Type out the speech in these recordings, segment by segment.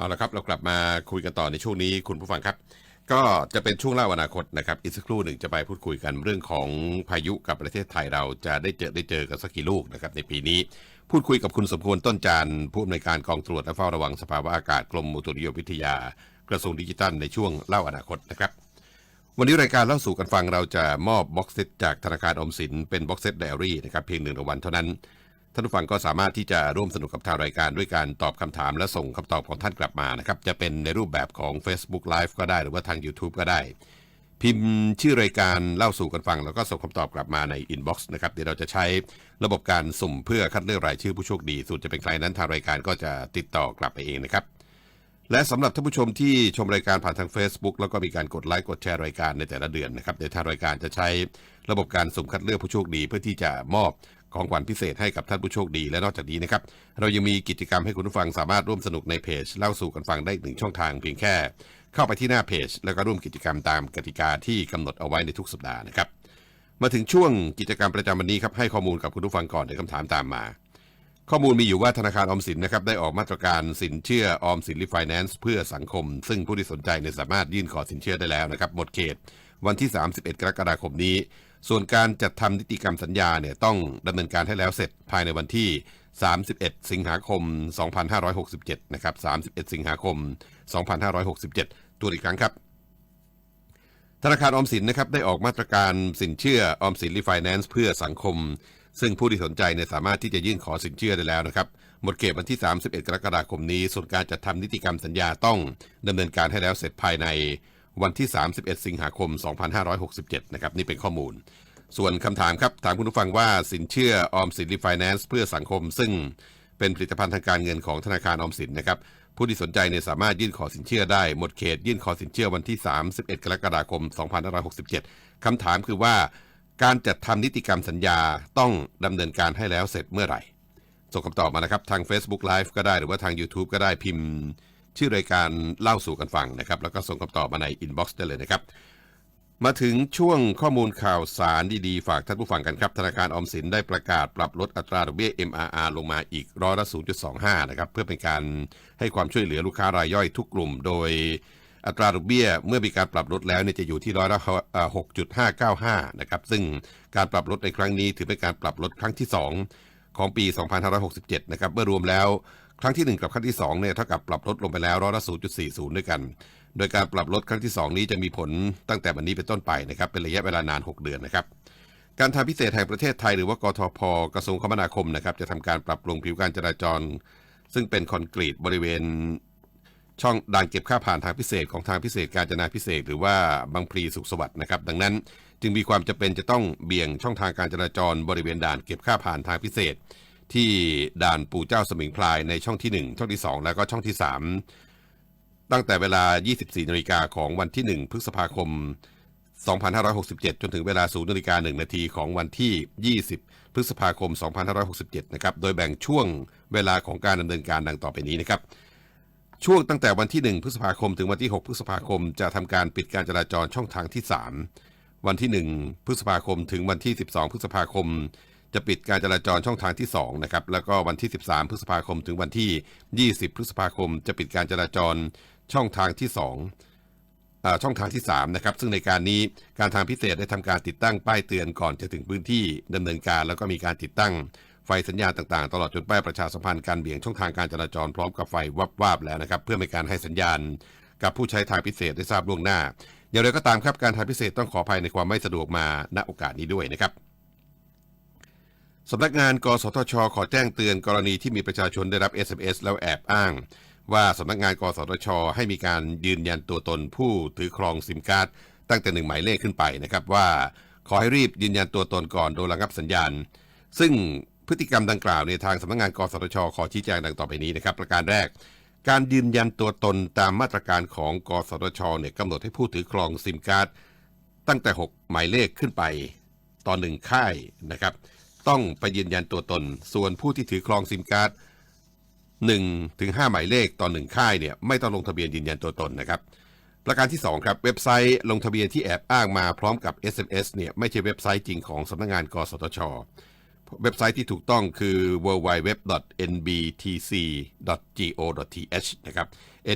เอาละครับเรากลับมาคุยกันต่อในช่วงนี้คุณผู้ฟังครับ ก็จะเป็นช่วงเล่าอนาคตนะครับอีกสักครู่หนึ่งจะไปพูดคุยกันเรื่องของพายุกับประเทศไทยเราจะได้เจอได้เจอกันสักกี่ลูกนะครับในปีนี้ พูดคุยกับคุณสมควรต้นจานผู้อำนวยการกองตรวจและเฝ้าระวังสภาวะอากาศกรมอุตุนิยมวิทยา กระทรวงดิจิทัลในช่วงเล่าอนาคตนะครับวันนี้รายการเล่าสู่กันฟังเราจะมอบบ็อกเซตจากธนาคารออมสินเป็นบ็อกเซตไดอารี่นะครับเพียงหนึ่งรางวัลเท่านั้น ท่านผู้ฟังก็สามารถที่จะร่วมสนุกกับทางรายการด้วยการตอบคำถามและส่งคำตอบของท่านกลับมานะครับ จะเป็นในรูปแบบของ Facebook Live ก็ได้หรือว่าทาง YouTube ก็ได้ พิมพ์ชื่อรายการเล่าสู่กันฟัง แล้วก็ส่งคำตอบกลับมาในอินบ็อกซ์นะครับเดี๋ยวเราจะใช้ระบบการสุ่มเพื่อคัดเลือกรายชื่อผู้โชคดีส่วนจะเป็นใครนั้นทางรายการก็จะติดต่อกลับไปเองนะครับและสำหรับท่านผู้ชมที่ชมรายการผ่านทาง Facebook แล้วก็มีการกดไลค์กดแชร์รายการในแต่ละเดือนนะครับเดี๋ยวทางรายการจะใช้ระบบการสุ่มคัดเลือกผู้โชคดี เพื่อที่จะมอบ ของขวัญพิเศษให้กับท่านผู้โชคดี และนอกจากนี้นะครับ เรายังมีกิจกรรมให้คุณผู้ฟังสามารถร่วมสนุกในเพจ เล่าสู่กันฟังได้หนึ่งช่องทางเพียงแค่ เข้าไปที่หน้าเพจ แล้วก็ร่วมกิจกรรมตามกติกาที่กำหนดเอาไว้ในทุกสัปดาห์นะครับ มาถึงช่วงกิจกรรมประจำวันนี้ครับให้ข้อมูลกับคุณผู้ฟังก่อนในคำถามตามมา ข้อมูลมีอยู่ว่าธนาคารออมสินนะครับได้ออกมาตรการสินเชื่อออมสินรีไฟแนนซ์เพื่อสังคม ซึ่งผู้ที่สนใจเนี่ยสามารถยื่นขอสินเชื่อได้แล้วนะครับหมดเขต วันที่ 31 กรกฎาคมนี้ ส่วนการจัดทำนิติกรรมสัญญาเนี่ยต้องดำเนินการให้แล้วเสร็จภายในวันที่ 31 สิงหาคม 2567 นะครับ 31 สิงหาคม 2567 ตัวอีกครั้งครับ ธนาคารออมสินนะครับได้ออกมาตรการสินเชื่อออมสินรีไฟแนนซ์เพื่อสังคม ซึ่งผู้ที่สนใจเนี่ยสามารถที่จะยื่นขอสินเชื่อได้แล้วนะครับ หมดเขตวันที่ 31 กรกฎาคมนี้ ส่วนการจัดทำนิติกรรมสัญญาต้องดำเนินการให้แล้วเสร็จภายใน วันที่ 31 สิงหาคม 2567 นะครับ นี่เป็นข้อมูล ส่วนคำถามครับ ถามคุณผู้ฟังว่าสินเชื่อออมสินรีไฟแนนซ์เพื่อสังคม ซึ่งเป็นผลิตภัณฑ์ทางการเงินของธนาคารออมสินนะครับ ผู้ที่สนใจเนี่ยสามารถยื่นขอสินเชื่อได้ หมดเขตยื่นขอสินเชื่อวันที่ 31 กรกฎาคม 2567 คำถามคือว่า การจัดทำนิติกรรมสัญญาต้องดำเนินการให้แล้วเสร็จเมื่อไหร่ ส่งคำตอบมานะครับ ทาง Facebook Live ก็ได้หรือว่าทาง YouTube ก็ได้พิมพ์ ชื่อรายการเล่าสู่กันฟังนะครับ แล้วก็ส่งคำตอบมาในอินบ็อกซ์ได้เลยนะครับ มาถึงช่วงข้อมูลข่าวสารดีๆ ฝากท่านผู้ฟังกันครับ ธนาคารออมสินได้ประกาศปรับลดอัตราดอกเบี้ย MRR ลงมาอีกร้อยละ 0.25 นะครับ เพื่อเป็นการให้ความช่วยเหลือลูกค้ารายย่อยทุกกลุ่ม โดยอัตราดอกเบี้ยเมื่อมีการปรับลดแล้วเนี่ยจะอยู่ที่ร้อยละเอ่อ6.595นะครับซึ่งการปรับลดในครั้งนี้ถือเป็นการปรับลดครั้งที่ 2 ของปี 2567 นะครับเมื่อรวมแล้ว ครั้งที่ 1 กับครั้งที่2เนี่ยเท่ากับปรับลดลงไปแล้วร้อยละ0.40 ด้วยกัน โดยการปรับลดครั้งที่ 2 นี้จะมีผลตั้งแต่วันนี้เป็นต้นไปนะครับเป็นระยะเวลานาน 6 เดือนนะครับการทางพิเศษแห่งประเทศไทยหรือว่ากทพกระทรวงคมนาคมนะครับจะทำการปรับปรุงผิวการจราจร ซึ่งเป็นคอนกรีตบริเวณช่องด่านเก็บค่าผ่านทางพิเศษของทางพิเศษการจนาพิเศษ หรือว่าบางพลีสุขสวัสดิ์นะครับดังนั้น จึงมีความจำเป็นจะต้องเบี่ยงช่องทางการจราจรบริเวณด่านเก็บค่าผ่านทางพิเศษ ที่ด่านปู่เจ้าสมิงพรายในช่องที่ 1 ช่องที่ 2 แล้วก็ช่องที่ 3 ตั้งแต่เวลา 24นาฬิกาของวันที่ 1 พฤษภาคม 2567 จนถึงเวลา0นาฬิกา1นาทีของวันที่ 20 พฤษภาคม 2567 นะครับ โดยแบ่งช่วงเวลาของการดำเนินการดังต่อไปนี้นะครับ ช่วงตั้งแต่วันที่ 1 พฤษภาคม ถึงวันที่ 6 พฤษภาคม จะทำการปิดการจราจรช่องทางที่ 3 วันที่ 1 พฤษภาคม ถึงวันที่ 12 พฤษภาคม จะปิดการจราจรช่องทางที่2นะครับแล้วก็วันที่ 13 พฤษภาคมถึงวันที่ 20 พฤษภาคม จะปิดการจราจรช่องทางที่2อ่าช่องทางที่3นะครับซึ่งในการนี้การทางพิเศษได้ทำการติดตั้งป้ายเตือนก่อนจะถึงพื้นที่ดำเนินการ แล้วก็มีการติดตั้งไฟสัญญาณต่างๆ ตลอดจนป้ายประชาสัมพันธ์การเบี่ยงช่องทางการจราจรพร้อมกับไฟวับวาบแล้วนะครับเพื่อเป็นการให้สัญญาณ กับผู้ใช้ทางพิเศษได้ทราบล่วงหน้าอย่างไรก็ตามครับการทางพิเศษต้องขออภัยในความไม่สะดวกมาณโอกาสนี้ด้วยนะครับ สำนักงานกสทช ขอแจ้งเตือนกรณีที่มีประชาชนได้รับ SMS แล้วแอบอ้าง ว่าสำนักงานกสทช ให้มีการยืนยันตัวตนผู้ถือครองซิมการ์ดตั้งแต่หนึ่งหมายเลขขึ้นไปนะครับว่า ขอให้รีบยืนยันตัวตนก่อนโดยระงับสัญญาณ ซึ่งพฤติกรรมดังกล่าวในทางสำนักงานกสทช ขอชี้แจงดังต่อไปนี้นะครับ ประการแรก การยืนยันตัวตนตามมาตรการของกสทชเนี่ยกำหนดให้ผู้ถือครองซิมการ์ดตั้งแต่ 6 หมายเลขขึ้นไปต่อหนึ่งค่ายนะครับ ต้องไปยืนยันตัวตน ส่วนผู้ที่ถือครองซิมการ์ด1ถึง5หมายเลขต่อหนึ่งค่ายเนี่ยไม่ต้องลงทะเบียนยืนยันตัวตนนะครับประการที่ 2 ครับ เว็บไซต์ลงทะเบียนที่แอบอ้างมาพร้อมกับ SMS เนี่ยไม่ใช่เว็บไซต์จริงของสำนักงานกสทช เว็บไซต์ที่ถูกต้องคือ www.nbtc.go.th นะครับ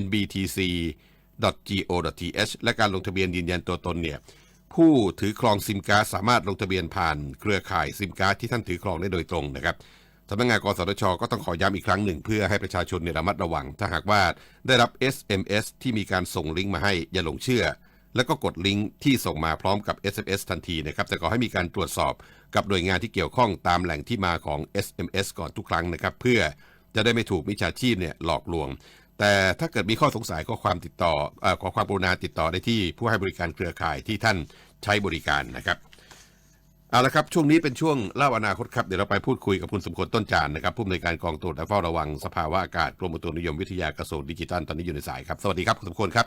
nbtc.go.th และการลงทะเบียนยืนยันตัวตนเนี่ย ผู้ถือครองซิมการ์ดสามารถลงทะเบียนผ่านเครือข่ายซิมการ์ดที่ท่านถือครองได้โดยตรงนะครับสำนักงานกสทช ก็ต้องขอย้ำอีกครั้งหนึ่ง เพื่อให้ประชาชนเนระมัดระวัง ถ้าหากว่าได้รับ SMS ที่มีการส่งลิงก์มาให้อย่าหลงเชื่อ แล้วก็กดลิงก์ที่ส่งมาพร้อมกับ SMS ทันทีนะครับแต่ขอให้มีการตรวจสอบกับหน่วยงานที่เกี่ยวข้องตามแหล่งที่มาของ SMS ก่อนทุกครั้งนะครับเพื่อจะได้ไม่ถูกมิจฉาชีพเนี่ยหลอกลวง แต่ถ้าเกิดมีข้อสงสัยก็ความติดต่อเออขอความกรุณาติดต่อได้ที่ผู้ให้บริการเครือข่ายที่ท่าน ใช้บริการนะครับเอาละครับช่วงนี้เป็นช่วงเล่าอนาคตครับเดี๋ยวเราไปพูดคุยกับคุณสมควรต้นจานนะครับผู้อำนวยการกองตรวจและเฝ้าระวังสภาวะอากาศกรมอุตุนิยมวิทยากระทรวงดิจิทัลตอนนี้อยู่ในสายครับสวัสดีครับคุณสมควรครับ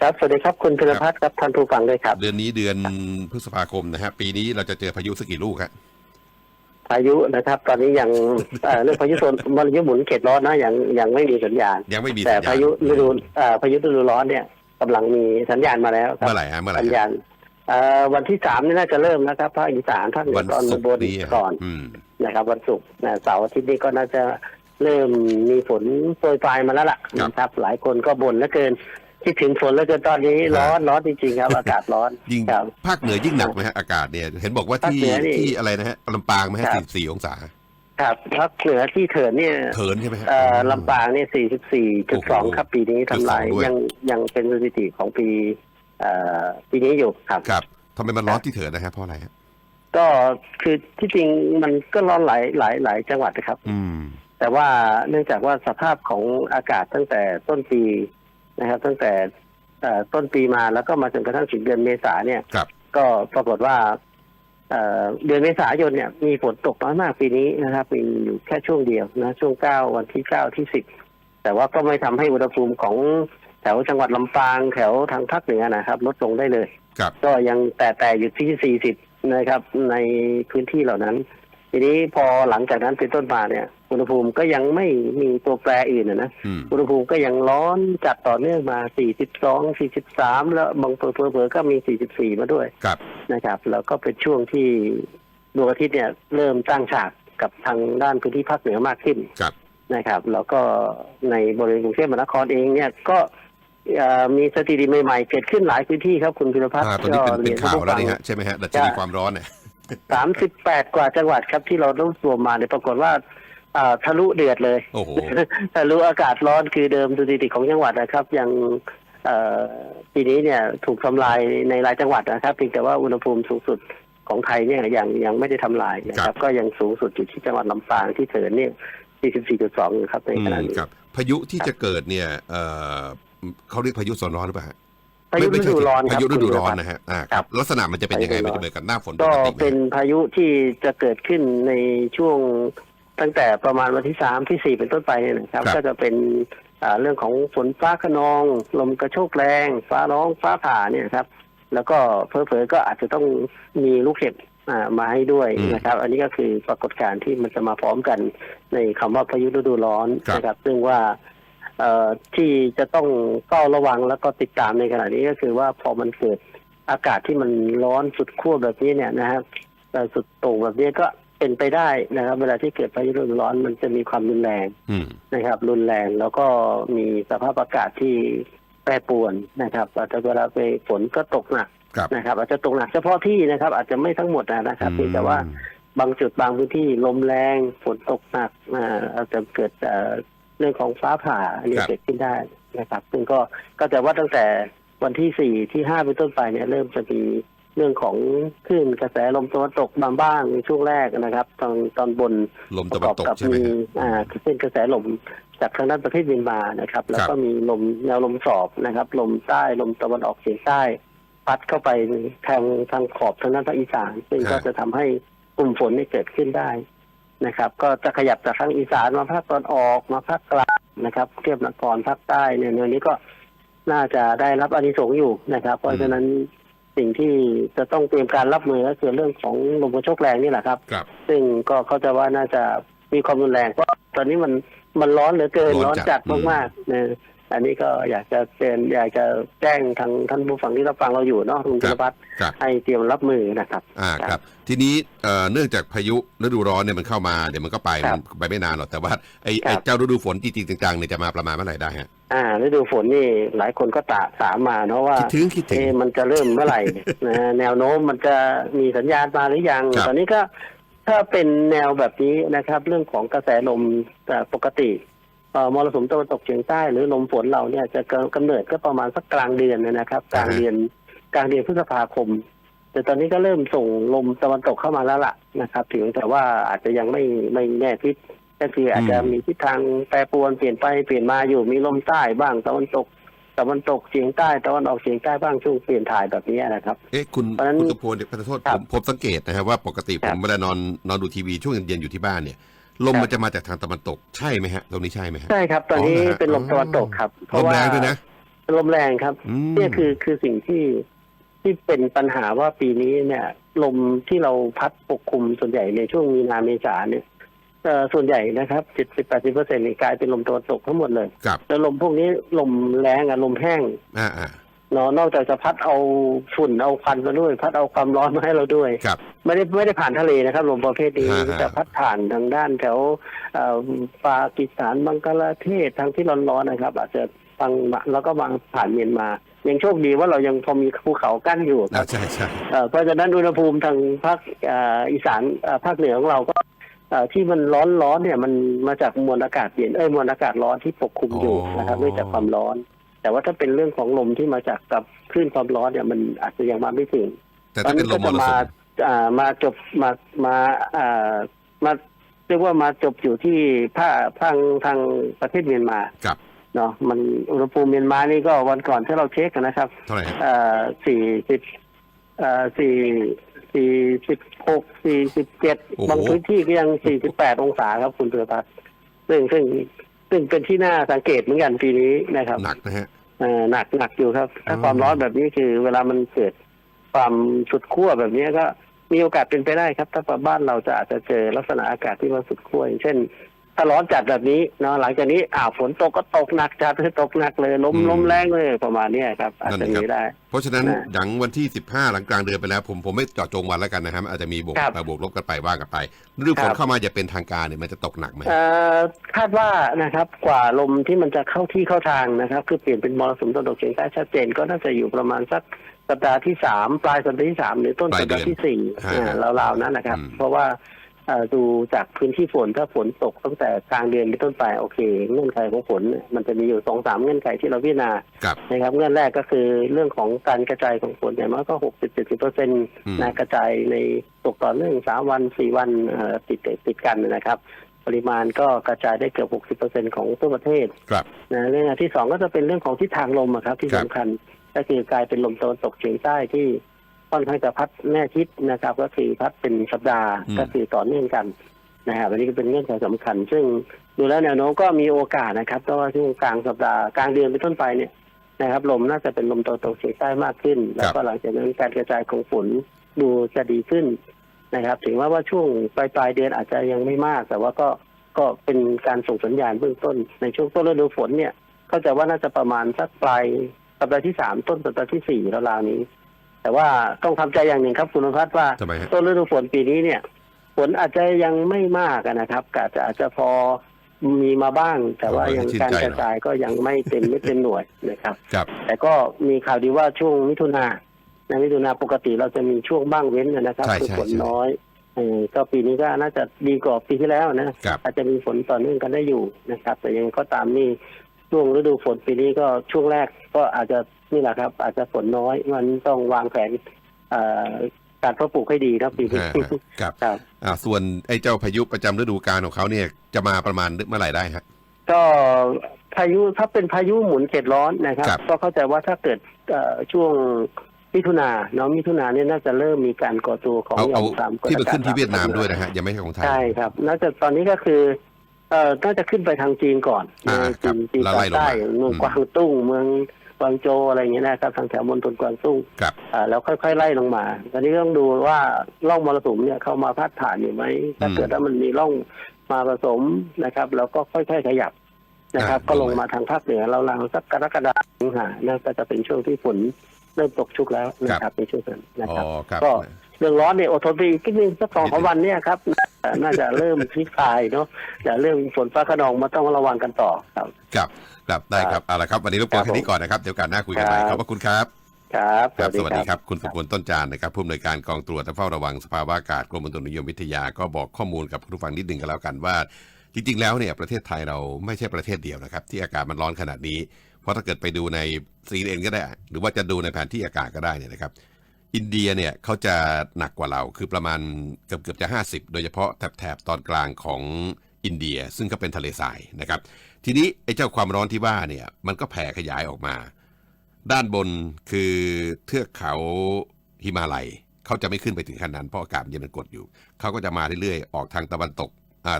ครับสวัสดีครับคุณพิรพัฒน์ครับท่านผู้ฟังด้วยครับ เดือนนี้เดือนพฤษภาคมนะฮะปีนี้เราจะเจอพายุสักกี่ลูกครับพายุนะครับ ตอนนี้ยังเอ่อเรื่องพายุโซนมรยุหมุนเขตร้อนนะยังยังไม่มีสัญญาณยังไม่มีแต่สัญญาณพายุฤดูเอ่อพายุฤดูร้อนเนี่ยกำลังมีสัญญาณมาแล้วครับเมื่อไหร่ฮะเมื่อไหร่สัญฮะญาณเอ่อ วันที่สามนี่น่าจะเริ่มนะครับภาคอีสานภาคเหนืวัอนตอนศุกบร์นนี้ฮะก่อนอืมนะครับ วันศุกร์นะเสาร์อาทิตย์นี้ก็น่าจะเริ่มมีฝนโปรยปลายมาแล้วล่ะนะครับ หลายคนก็บ่นเหลือเกินคิดถึงฝนแล้วเกินตอนนี้ร้อนร้อนจริงๆครับอากาศร้อนยิ่งครับภาคเหนือยิ่งหนักไหมฮะอากาศเนี่ย เห็นบอกว่าที่ภาคเหนือนี่ที่อะไรนะฮะลำปางไหมฮะครับสี่องศาครับภาคเหนือที่เถินเนี่ยเถินใช่ไหมฮะเอ่อลำปางเนี่ยโอ้โห44.2ครับปีนี้ทำลายจุดสองด้วยยังยังเป็นสถิติของปีเอ่อ ปีนี้อยู่ครับครับทำไมมันร้อนที่เถินนะฮะเพราะอะไรฮะก็คือที่จริงมันก็ร้อนหลายหลายหลายจังหวัดนะครับ อืม แต่ว่าเนื่องจากว่าสภาพของอากาศตั้งแต่ต้นปีนะครับ ตั้งแต่เอ่อต้นปีมาแล้วก็มาจนกระทั่งถึงเดือนเมษาเนี่ย ครับ ก็ปรากฏว่าเอ่อเดือนเมษายนเนี่ยมีฝนตกน้อยมากปีนี้นะครับมีอยู่แค่ช่วงเดียวนะช่วงเก้าวันที่เก้าที่สิบแต่ว่าก็ไม่ทำให้อุณหภูมิของ แถวจังหวัดลำปางแถวทางภาคเหนือนะครับ ลดลงได้เลย ครับก็ยังแต่แต่อยู่ที่ 40 นะครับ ในพื้นที่เหล่านั้น ทีนี้พอหลังจากนั้นเป็นต้นมาเนี่ย อุณหภูมิก็ยังไม่มีตัวแปรอื่นนะนะอืมอุณหภูมิก็ยังร้อนจัดต่อเนื่องมา 42 43 แล้วบางเผลอๆก็มี 44 มาด้วย ครับ นะครับแล้วก็เป็นช่วงที่ดวงอาทิตย์เนี่ยเริ่มตั้งฉากกับทางด้านพื้นที่ภาคเหนือมากขึ้นครับ นะครับ แล้วก็ในบริเวณกรุงเทพมหานครเองเนี่ยก็ เอ่อมีสถิติใหม่ๆเกิดขึ้นหลายพื้นที่ครับคุณพิรพัฒน์อ่าตอนนี้เป็นเป็นข่าวแล้วนี่ก็ฮะใช่ไหมฮะดัชนีความร้อนเนี่ยสามสิบแปดกว่าจังหวัดครับที่เรารวบรวมมาเนี่ยปรากฏว่าอ่าทะลุเดือดเลย โอ้โห ทะลุอากาศร้อนคือเดิมสถิติของจังหวัดนะครับ ยังเอ่อปีนี้เนี่ยถูกทำลายในหลายจังหวัดนะครับเพียงแต่ว่าอุณหภูมิสูงสุดของไทยเนี่ยยังยังไม่ได้ทำลายนะคครัรับ บ ก็ยังสูงสุดอยู่ที่จังหวัดลำปางที่เถินเนี่ย44.2อยู่ครับในอืขณะมนี้ ครับ พายุที่จะเกิดเนี่ยเอ่อ เขาเรียกพายุโซนร้อนหรือเปล่าฮะพายุฤไม่ใช่ดูร้อนคพารับยุฤดูคุณร้อนพิพัฒนะฮะอ่าครับลักษณะมันจะเป็นยังไงพายุมันฤดูร้อนจะเหมือนกับหน้าฝนปก็กติไหมเป็นพายุที่จะเกิดขึ้นในช่วงตั้งแต่ประมาณวันที่สามที่สี่เป็นต้นไปเนี่ยนะครับ ก็จะเป็นอ่าเรื่องของฝนฟ้าขนอง ลมกระโชกแรง ฟ้าร้องฟ้าผ่าเนี่ยครับ แล้วก็เพอเพอๆก็อาจจะต้องมีลูกเห็บอ่ามาให้ด้วยนะครับ อันนี้ก็คือปรากฏการณ์ที่มันจะมาพร้อมกันในคำว่าพายุฤดูร้อนนะครับ ซึ่งว่าเอ่อ ที่จะต้องเฝ้าระวังแล้วก็ติดตามในขณะนี้ก็คือว่าพอมันเกิดอากาศที่มันร้อนสุดขั้วแบบนี้เนี่ยนะครับเอ่อสุดโต่งแบบนี้ก็เป็นไปได้นะครับ เวลาที่เกิดพายุฤดูร้อนมันจะมีความรุนแรงอืมนะครับ รุนแรงแล้วก็มีสภาพอากาศที่แปรปรวนนะครับอาจจะเวลาไปฝนก็ตกหนักครับนะครับ อาจจะตกหนักเฉพาะที่นะครับ อาจจะไม่ทั้งหมดนะครับเพียงแต่ว่าบางจุดบางพื้นที่ลมแรงฝนตกหนักอ่าอาจจะเกิด เอ่อเรื่องของฟ้าผ่าอันนี้ครับเกิดขึ้นได้นะครับซึ่งก็ก็จะว่าตั้งแต่วันที่สี่ที่ห้าเป็นต้นไปเนี่ยเริ่มจะมีเรื่องของคลื่นกระแสลมตะวันตกมาบ้างในช่วงแรกนะครับ ตอนตอนบนลมปตะระวักนอบตกกับใช่ไหมมีฮะอ่าคลื่นกระแสลมจากทางด้านประเทศเมียนมานะครับ แล้วก็มีลมแนวลมสอบนะครับ ลมใต้ลมตะวันออกเฉียงใต้ พัดเข้าไปทางทางขอบทางด้านภาคอีสานซึ่งก็จะทำให้กลุ่มฝนนี่เกิดขึ้นได้ นะครับ ก็จะขยับจากทางอีสานมาภาคตอนออกมาภาคกลางนะครับเทียบนครภาคใต้เนี่ยในนี้ก็น่าจะได้รับอานิสงส์อยู่นะครับ เพราะฉะนั้นสิ่งที่จะต้องเตรียมการรับมือก็คือเรื่องของลมกระโชกแรงนี่แหละครับ ครับ ซึ่งก็เขาใจะว่าน่าจะมีความรุนแรงเพราะตอนนี้มันมันร้อนเหลือเกินร้ร้ออนนจัจัดดมากๆนะ อันนี้ก็อยากจะเตือนอยากจะแจ้งทางท่านผู้ฟังที่รับฟังเราอยู่เนาะคุณครัจิบรพัฒน์ครับให้เตรียมรับมือนะครับ อ่าครับครับ ทีนี้เอ่อเนื่องจากพายุฤดูร้อนเนี่ยมันเข้ามาเดี๋ยวมันก็ไปครัมับนไปไม่นานหรอกแต่ว่าไอ้ครัไอ้บเจ้าฤดูฝนจริงๆจังๆเนี่ยจะมาประมาณเมื่อไหร่ได้ฮะอ่าฤดูฝนนี่หลายคนก็ตาถามมาเนาะว่าคิดถึงคิดถึง เอะมันจะเริ่มเมื่อไหร่นะแนวโน้มมันจะมีสัญญาณมาหรือยัง ครับ ตอนนี้ก็ถ้าเป็นแนวแบบนี้นะครับ เรื่องของกระแสลมแต่ปกติเอ่อ มรสุมตะวันตกเฉียงใต้หรือลมฝนเราเนี่ยจะกำเนิดก็ประมาณสักกลางเดือนนะครับกลางเดือนกลางเดือนพฤษภาคม แต่ตอนนี้ก็เริ่มส่งลมตะวันตกเข้ามาแล้วล่ะนะครับ ถึงแต่ว่าอาจจะยังไม่ไม่แน่ทิศก็คืออาจจะมีทิศทางแปรปรวนเปลี่ยนไปเปลี่ยนมาอยู่มีลมใต้บ้างตะวันตกตะวันตกเฉียงใต้ตะวันออกเฉียงใต้บ้างช่วงเปลี่ยนถ่ายแบบนี้นะครับ เอ๊ะคุณเพราะฉะนั้นคุณกระพลเนี่ยขอโทษครัผบมผมสังเกตนะครับว่าปกติคผรับมเวลานอนนอนดูทีวีช่วงเย็นๆอยู่ที่บ้านเนี่ย ลมครับมันจะมาจากทางตะวันตกใช่ไหมฮะตรงนี้ใช่ไหมฮะ ใช่ครับ ตอนนี้อ๋อเหรอฮะเป็นลมตะวันตกครับ เพลราะมว่าแรงด้วยนะลมแรงครับ อืม เนี่ยคือคือสิ่งที่ที่เป็นปัญหาว่าปีนี้เนี่ย ลมที่เราพัดปกคลุมส่วนใหญ่ในช่วงมีนาเมษาเนี่ยเอ่อส่วนใหญ่นะครับเจ็ดสิบแปดสิบเปอร์เซ็นต์กลายเป็นลมตะวันตกทั้งหมดเลยกับแล้วลมพวกนี้ลมแรงอะลมแห้ง อ่าอ่า เนาะนอกจากจะพัดเอาฝุ่นเอาควันมาด้วย พัดเอาความร้อนมาให้เราด้วยกับ ไม่ได้ไม่ได้ผ่านทะเลนะครับลมประเภทนี้ฮะฮะ จะพัดผ่านทางด้านแถวเอ่อปากีสถานบังกลาเทศทางที่ร้อนๆนะครับ อาจจะฟังมาแล้วก็มาผ่านเมียนมา ยังโชคดีว่าเรายังพอมีภูเขากั้นอยู่คอ่ารับ ใช่ใช่ เอ่อเพราะฉะนั้นอุณหภูมิทางภาคเอ่ออีสานเอ่อภาคเหนือของเราก็เอ่อที่มันร้อนร้อนๆเนี่ยมันมาจากมวลอากาศเย็นเอ้ยมวลอากาศร้อนที่ปกคลุมอยู่นะครับเนื่องจากความร้อน แต่ว่าถ้าเป็นเรื่องของลมที่มาจากกับคลื่นความร้อนเนี่ยมันอาจจะยังมาไม่ถึงแต่ถ้าเป็นลมมรก็จะสุมามอ่ามาจบมามาอ่ามาเรียกว่ามาจบอยู่ที่ภาคทางทางประเทศเมียนมากับเนาะมันอุณหภูมิเมียนมานี่ก็วันก่อนที่เราเช็คกันนะครับเท่าไหร่ฮะเอ่อสี่สิบเอ่อสี่สี่สิบหกสี่สิบเจ็ดบางพื้นที่ก็ยังสี่สิบแปดองศาครับคุณเตือพัฒน์ซึ่งซึ่ง ซึ่งเป็นที่น่าสังเกตเหมือนกันปีนี้นะครับหนักนะฮะเอ่อหนักหนักอยู่ครับ ถ้าอ๋อความร้อนแบบนี้คือ เวลามันเกิดความสุดขั้วแบบนี้ก็มีโอกาสเป็นไปได้ครับ ถ้าบ้านเราจะอาจจะเจอลักษณะอากาศที่มันสุดขั้วอย่างเช่น ถ้าร้อนจัดแบบนี้เนาะหลังจากนี้อ่าวฝนตกก็ตกหนักจัดเลยตกหนักเลยลมลมแรงเลยประมาณเนี้ยครับอาจจะมีได้ เพราะฉะนั้นนะหลังวันที่15หลังกลางเดือนไปแล้ว ผมผมไม่เจาะจงวันแล้วกันนะครับอาจจะมีบวกครับบวกลบกันไปว่ากันไปฤดูฝครันบเข้ามาจะเป็นทางการเนี่ยมันจะตกหนักไหมเอ่อคาดว่านะครับกว่าลมที่มันจะเข้าที่เข้าทางนะครับคือเปลี่ยนเป็นมรสุมตะวันตกเฉียงใต้ชัดเจนก็น่าจะอยู่ประมาณสักสัปดาห์ที่สามปลายสัปดาห์ที่สามหรือต้นสัปดาห์ที่สี่อ่าราวๆนั้นนะครับ เพราะว่าเอ่อ ดูจากพื้นที่ฝนถ้าฝนตกตั้งแต่กลางเดือนเป็นต้นไปโอเค เงื่อนไขของฝนเนี่ยมันจะมีอยู่สองสามเงื่อนไขที่เราพิจารณากับนะครับ เงื่อนแรกก็คือเรื่องของการกระจายของฝนอย่างน้อยก็หกสิบเจ็ดสิบเปอร์เซ็นต์อืมนะกระจายในตกต่อเนื่องสามวันสี่วันเอ่อติดติดกันนะครับ ปริมาณก็กระจายได้เกือบหกสิบเปอร์เซ็นของทั่วประเทศกับนะเรื่องที่สองก็จะเป็นเรื่องของทิศทางลมอะครับที่ครัสำบคัญก็คือกลายเป็นลมตะวันตกเฉียงใต้ที่ ค่อนข้างจะพัดแน่ทิศนะครับ ก็คือพัดเป็นสัปดาห์ก็คือต่อเนื่องกันนะครับอันนี้ก็เป็นเงื่อนไขสำคัญ ซึ่งดูแล้วแนวโน้มก็มีโอกาสนะครับเพราะว่าช่วงกลางสัปดาห์กลางเดือนเป็นต้นไปเนี่ยนะครับลมน่าจะเป็นลมตะวันตกเฉียงใต้มากขึ้น แล้วก็หลังจากนั้นการกระจายของฝนดูจะดีขึ้นนะครับ ถึงว่าว่าช่วงปลายปลายๆเดือนอาจจะยังไม่มาก แต่ว่าก็ก็เป็นการส่งสัญญาณเบื้องต้น ในช่วงต้นฤดูฝนเนี่ยเข้าใจว่าน่าจะประมาณสักปลายสัปดาห์ที่สามต้นสัปดาห์ที่สี่ราวๆนี้ แต่ว่าต้องทำใจอย่างหนึ่งครับคุณนภัสว่าทำไมฮะต้นฤดูฝนปีนี้เนี่ยฝนอาจจะยังไม่มากอะนะครับอาจจะอาจจะพอมีมาบ้าง แต่ว่ายังการกระจายก็ยังไม่เต็มไม่เต็มหน่วยนะครับกับแต่ก็มีข่าวดีว่าช่วงมิถุนาในมิถุนาปกติเราจะมีช่วงบ้างเว้นนะครับใช่คือใช่ฝนใช่น้อยเออก็ปีนี้ก็น่าจะดีกว่าปีที่แล้วนะกับอาจจะมีฝนต่อเนื่องกันได้อยู่นะครับ แต่ยังไงก็ตามนี่ช่วงฤดูฝนปีนี้ก็ช่วงแรกก็อาจจะ นี่แหละครับ อาจจะฝนน้อยมันต้องวางแผนเอ่อการเพาะปลูกให้ดีนะปีนี้ฮะฮะกับครับอ่าส่วนไอ้เจ้าพายุประจำฤดูกาลของเขาเนี่ยจะมาประมาณเมื่อไหร่ได้ฮะก็พายุถ้าเป็นพายุหมุนเขตร้อนนะครับครับก็เข้าใจว่าถ้าเกิดเอ่อช่วงมิถุนาเนาะมิถุนาเนี่ยน่าจะเริ่มมีการก่อตัวของเอาหย่เอาอมความกดที่อามันกาศขึ้นที่ต่ำเวียดนามด้วยนะฮะยังไม่ใช่ของไทยใช่ครับน่าจะตอนนี้ก็คือเอ่อน่าจะขึ้นไปทางจีนก่อนอ่าในครัจีบนจีนแล้วตอไล่นลงมาใต้เมืองอืมกวางตุ้งเมือง กวางโจอะไรอย่างเงี้ยนะครับทางแถวมณฑลกวางตุ้งกับ อ่าแล้วค่อยๆไล่ลงมาตอนนี้ต้องดูว่าร่องมรสุมเนี่ยเข้ามาพัดผ่านอยู่ไหมถ้าอืมเกิดว่ามันมีร่องมาผสมนะครับแล้วก็ค่อยๆขยับนะครับ อ่า ก็ลงมาทางภาคเหนือเราลังสักกรกฎาคมสิงหานะก็จะเป็นช่วงที่ฝนเริ่มตกชุกแล้วนะครับในช่วงนั้นนะอ๋ครับ ครับ ก็ เรื่องร้อนเนี่ยอดทนไปอีกนิดนึงสักสองสามวันเนี่ยครับน่าน่าจะเริ่มคลี่คลายเนาะแต่เรื่องฝนฟ้าขนองมาต้องระวังกันต่อครับ ครับ ครับได้ครับเอาละครับวันนี้รบกวนครับแค่นี้ก่อนนะครับเดี๋ยวโอการหน้าคุยกันใหม่ครับขอบพระคุณครับครับครับสวัสดีครับ คุณสุพลต้นจานนะครับผู้อำนวยการกองตรวจและเฝ้าระวังสภาวะอากาศกรมอุตุนิยมวิทยาก็บอกข้อมูลกับคุณผู้ฟังนิดหนึ่งกันแล้วกันว่า จริง ๆ แล้วเนี่ยประเทศไทยเราไม่ใช่ประเทศเดียวนะครับ ที่อากาศมันร้อนขนาดนี้ เพราะถ้าเกิดไปดูในซีเอ็นก็ได้ หรือว่าจะดูในแผนที่อากาศก็ได้เนี่ยนะครับ อินเดียเนี่ยเขาจะหนักกว่าเราคือประมาณเกือบเกือบจะ 50 โดยเฉพาะแถบแถบตอนกลางของ อินเดีย ซึ่งก็เป็นทะเลทรายนะครับ ทีนี้ไอ้เจ้าความร้อนที่ว่าเนี่ยมันก็แผ่ขยายออกมา ด้านบนคือเทือกเขาฮิมาลัยเขาจะไม่ขึ้นไปถึงขั้นนั้นเพราะอากาศมันยังเป็นกดอยู่เขาก็จะมาเรื่อยๆออกทางตะวันตก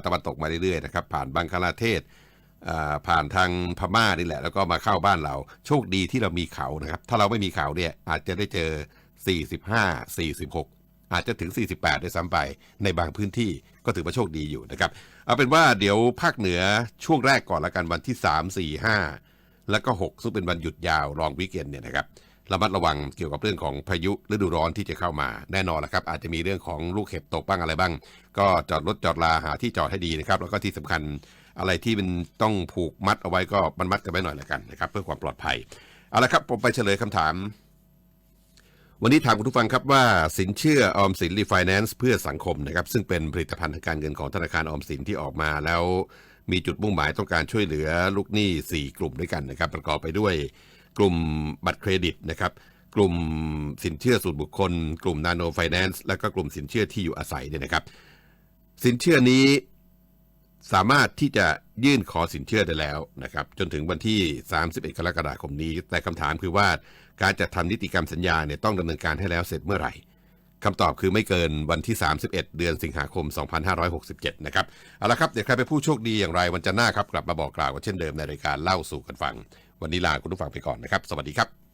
ตะวันตกมาเรื่อยๆนะครับผ่านบังคลาเทศผ่านทางพม่านี่แหละ แล้วก็มาเข้าบ้านเรา โชคดีที่เรามีเขานะครับ ถ้าเราไม่มีเขาเนี่ยอาจจะได้เจอ 45 46 อาจจะถึง 48ด้วยซ้ำไปในบางพื้นที่ก็ถือว่าโชคดีอยู่นะครับ เอาเป็นว่าเดี๋ยวภาคเหนือช่วงแรกก่อนละกันวันที่ 3 4 5 แล้วก็ 6 ซึ่งเป็นวันหยุดยาวรองวิกเอนเนี่ยนะครับระมัดระวังเกี่ยวกับเรื่องของพายุฤดูร้อนที่จะเข้ามาแน่นอนละครับ อาจจะมีเรื่องของลูกเห็บตกบ้างอะไรบ้าง ก็จอดรถจอดลาหาที่จอดให้ดีนะครับ แล้วก็ที่สำคัญอะไรที่มันต้องผูกมัดเอาไว้ก็มันมัดกันไว้หน่อยละกันนะครับ เพื่อความปลอดภัยเอาละครับผมไปเฉลยคำถาม วันนี้ถามคุณผู้ฟังครับว่าสินเชื่อออมสินรีไฟแนนซ์เพื่อสังคมนะครับซึ่งเป็นผลิตภัณฑ์ทางการเงินของธนาคารออมสินที่ออกมาแล้ว มีจุดมุ่งหมายต้องการช่วยเหลือลูกหนี้ 4 กลุ่มด้วยกันนะครับ ประกอบไปด้วยกลุ่มบัตรเครดิตนะครับกลุ่มสินเชื่อส่วนบุคคล กลุ่มนาโนไฟแนนซ์และก็กลุ่มสินเชื่อที่อยู่อาศัยเนี่ยนะครับ สินเชื่อนี้สามารถที่จะยื่นขอสินเชื่อได้แล้วนะครับ จนถึงวันที่ 31 กรกฎาคมนี้ แต่คำถามคือว่า การจัดทำนิติกรรมสัญญาเนี่ยต้องดำเนินการให้แล้วเสร็จเมื่อไหร่คำตอบคือไม่เกินวันที่ 31 เดือนสิงหาคม 2567 นะครับ เอาละครับ เดี๋ยวใครเป็นผู้โชคดีอย่างไรวันจันทร์หน้าครับ กลับมาบอกกล่าวกันเช่นเดิมในรายการเล่าสู่กันฟัง วันนี้ลาคุณผู้ฟังไปก่อนนะครับ สวัสดีครับ